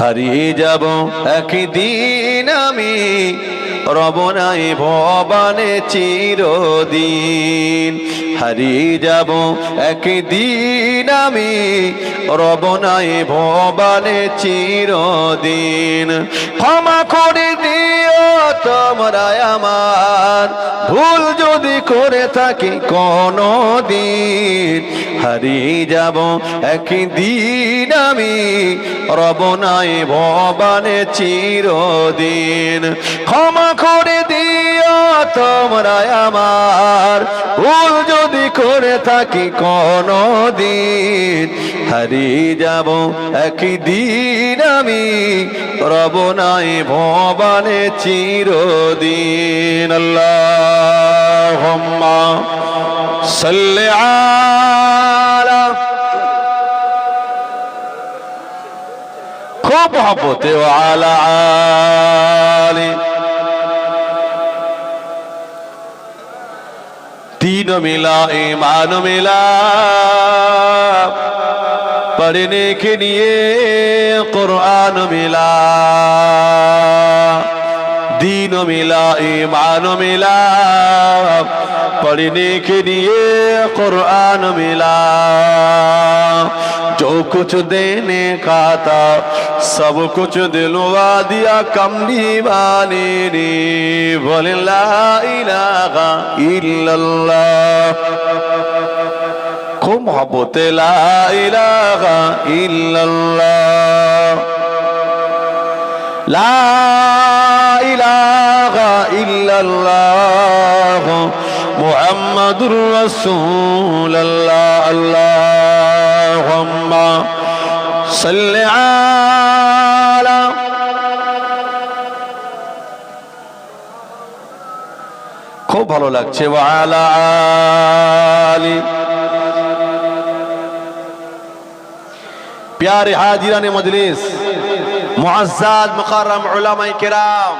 হারিয়ে যাব একদিন আমি রবনাই ভবানে চিরদিন। হারিয়ে যাব একদিন আমি রবনাই ভবানে চিরদিন। ক্ষমা করে দিও ভুল যদি করে থাকি কোনো দিন হারিয়ে যাব একদিন আমি। রবনাই ভবানে চিরদিন। ক্ষমা করে দিও তোমরা আমার। ভুল যদি করে থাকি কোনো দিন হারিয়ে যাব একদিন আমি। রবনাই ভবানে চিরদিন। আল্লাহ সাল্লি আলা। খুব মহব্বতে আলা আলি। मिला ईमान मिला पढ़ने के लिए कुरान मिला दीन मिला ईमान मिला पढ़ने के लिए कुरान मिला जो कुछ देने का था सब कुछ दिलवा दिया कमली वाले ने बोले ला इलाहा इल्लल्लाह খুব মহব্বতে লা ইলাহা ইল্লাল্লাহ। লা ইলাহা ইল্লাল্লাহ। মুহাম্মাদুর রাসূলুল্লাহ। আল্লাহুম্মা সাল্লি আলা খুব ভালো লাগছে। ওয়ালা আলী प्यारे हाजिरान मजलिस মুআজ্জাদ মুকাররম উলামায়ে কেরাম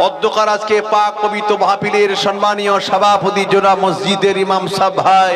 অধ্যকার আজকে পাক পবিত্র মাহফিলের সম্মানীয় সভাপতি জোনা মসজিদের ইমাম সাহেব ভাই